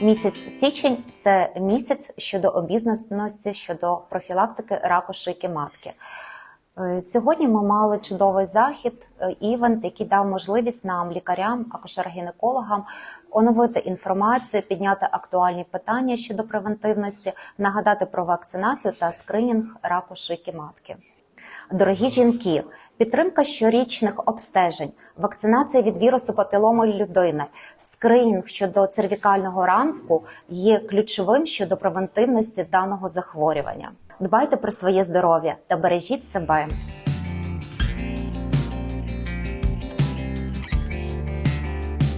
Місяць січень це місяць щодо обізнаності щодо профілактики раку шийки матки. Е, Сьогодні ми мали чудовий захід, е, івент, який дав можливість нам, лікарям, акушер-гінекологам, оновити інформацію, підняти актуальні питання щодо превентивності, нагадати про вакцинацію та скринінг раку шийки матки. Дорогі жінки, підтримка щорічних обстежень, вакцинація від вірусу папіломи людини, скринінг щодо цервікального ранку є ключовим щодо превентивності даного захворювання. Дбайте про своє здоров'я та бережіть себе.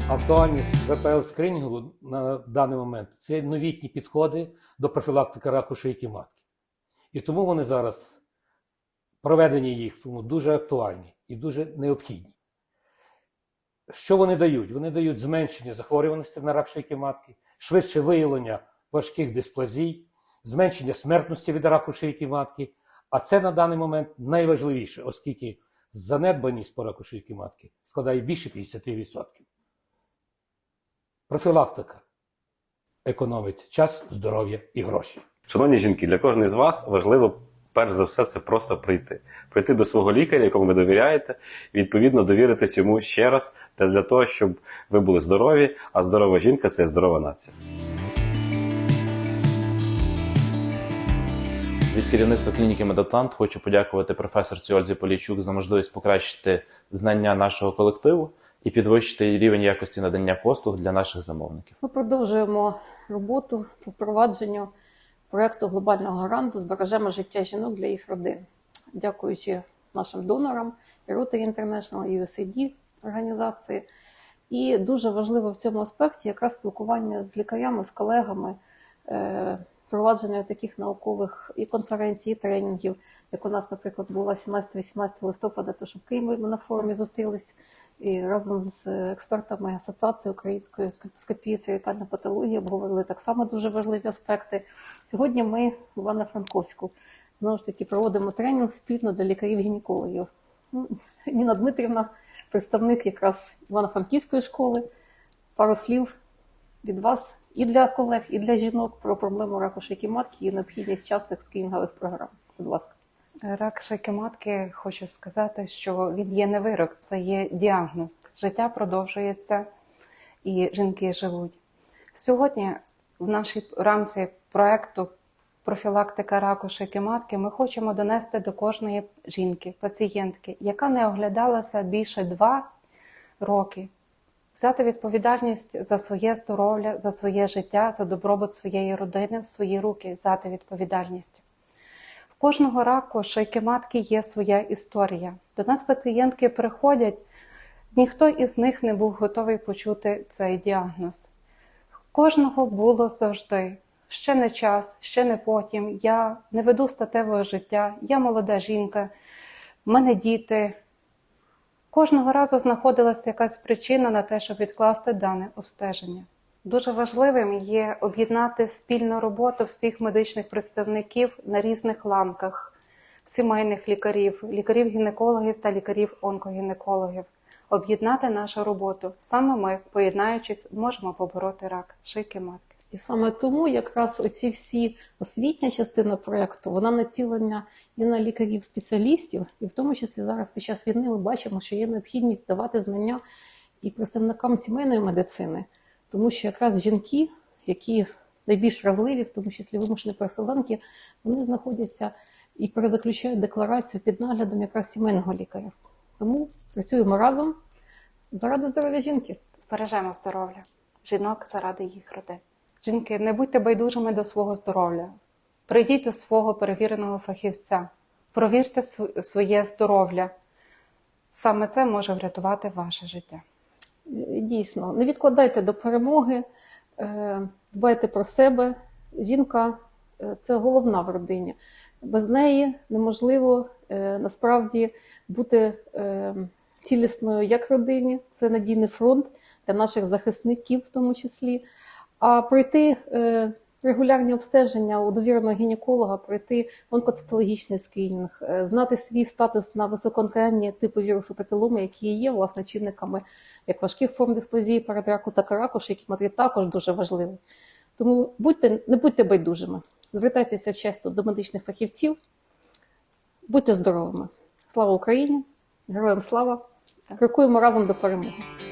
Актуальність ВПЛ скринінгу на даний момент це новітні підходи до профілактики раку шийки матки. І тому вони зараз, проведення їх, тому дуже актуальні і дуже необхідні. Що вони дають? Вони дають зменшення захворюваності на рак шийки матки, швидше виявлення важких дисплазій, зменшення смертності від раку шийки матки. А це на даний момент найважливіше, оскільки занедбаність по раку шийки матки складає більше 50%. Профілактика економить час, здоров'я і гроші. Шановні жінки, для кожної з вас важливо перш за все це просто прийти. Прийти до свого лікаря, якому ви довіряєте, і відповідно довіритись йому ще раз та для того, щоб ви були здорові, а здорова жінка це здорова нація. Від керівництва клініки Медатлант хочу подякувати професорці Ользі Полійчук за можливість покращити знання нашого колективу і підвищити рівень якості надання послуг для наших замовників. Ми продовжуємо роботу по впровадженню проекту глобального гранту Збережемо життя жінок для їх родин, дякуючи нашим донорам, Rotary International, USAID організації. І дуже важливо в цьому аспекті якраз спілкування з лікарями, з колегами, е, впровадження таких наукових і конференцій, і тренінгів, як у нас, наприклад, була 17-18 листопада, то що в Києві ми на форумі зустрілись і разом з експертами Асоціації української капіскопії цервікальної патології обговорили так само дуже важливі аспекти. Сьогодні ми в Івано-Франковську знову ж таки проводимо тренінг спільно для лікарів-гінекологів. Ну, Ніна Дмитрівна, представник якраз Івано-Франківської школи. Пару слів від вас і для колег, і для жінок про проблему раку шийки матки і необхідність частих скринінгових програм. Будь ласка. Рак шийки матки, хочу сказати, що він є не вирок, це є діагноз. Життя продовжується і жінки живуть. Сьогодні в нашій рамці проекту профілактика раку шийки матки ми хочемо донести до кожної жінки, пацієнтки, яка не оглядалася більше два роки, взяти відповідальність за своє здоров'я, за своє життя, за добробут своєї родини в свої руки, взяти відповідальність. Кожного раку шийки матки є своя історія. До нас пацієнтки приходять, ніхто із них не був готовий почути цей діагноз. Кожного було завжди. Ще не час, ще не потім. Я не веду статевого життя, я молода жінка, в мене діти. Кожного разу знаходилася якась причина на те, щоб відкласти дане обстеження. Дуже важливим є об'єднати спільну роботу всіх медичних представників на різних ланках, сімейних лікарів, лікарів-гінекологів та лікарів-онкогінекологів. Об'єднати нашу роботу. Саме ми, поєднаючись, можемо побороти рак шийки матки. І саме тому якраз оці всі освітня частина проєкту, вона націлена і на лікарів-спеціалістів, і в тому числі зараз під час війни ми бачимо, що є необхідність давати знання і представникам сімейної медицини, тому що якраз жінки, які найбільш вразливі, в тому числі вимушені переселенки, вони знаходяться і перезаключають декларацію під наглядом якраз сімейного лікаря. Тому працюємо разом заради здоров'я жінки. Збережемо здоров'я жінок заради їх родин. Жінки, не будьте байдужими до свого здоров'я. Прийдіть до свого перевіреного фахівця, провірте св- своє здоров'я. Саме це може врятувати ваше життя. Дійсно, не відкладайте до перемоги, е, дбайте про себе. Жінка е, це головна в родині. Без неї неможливо е, насправді бути цілісною як родині, це надійний фронт для наших захисників, в тому числі. А пройти регулярні обстеження у довіреного гінеколога, пройти онкоцитологічний скринінг, е, знати свій статус на високоантенні типи вірусу папіломи, які є власне чинниками як важких форм дисплазії передраку, так і раку шийки матки, також дуже важливо. Тому будьте, не будьте байдужими, звертайтеся вчасно до медичних фахівців, будьте здоровими. Слава Україні! Героям слава! Крокуємо разом до перемоги!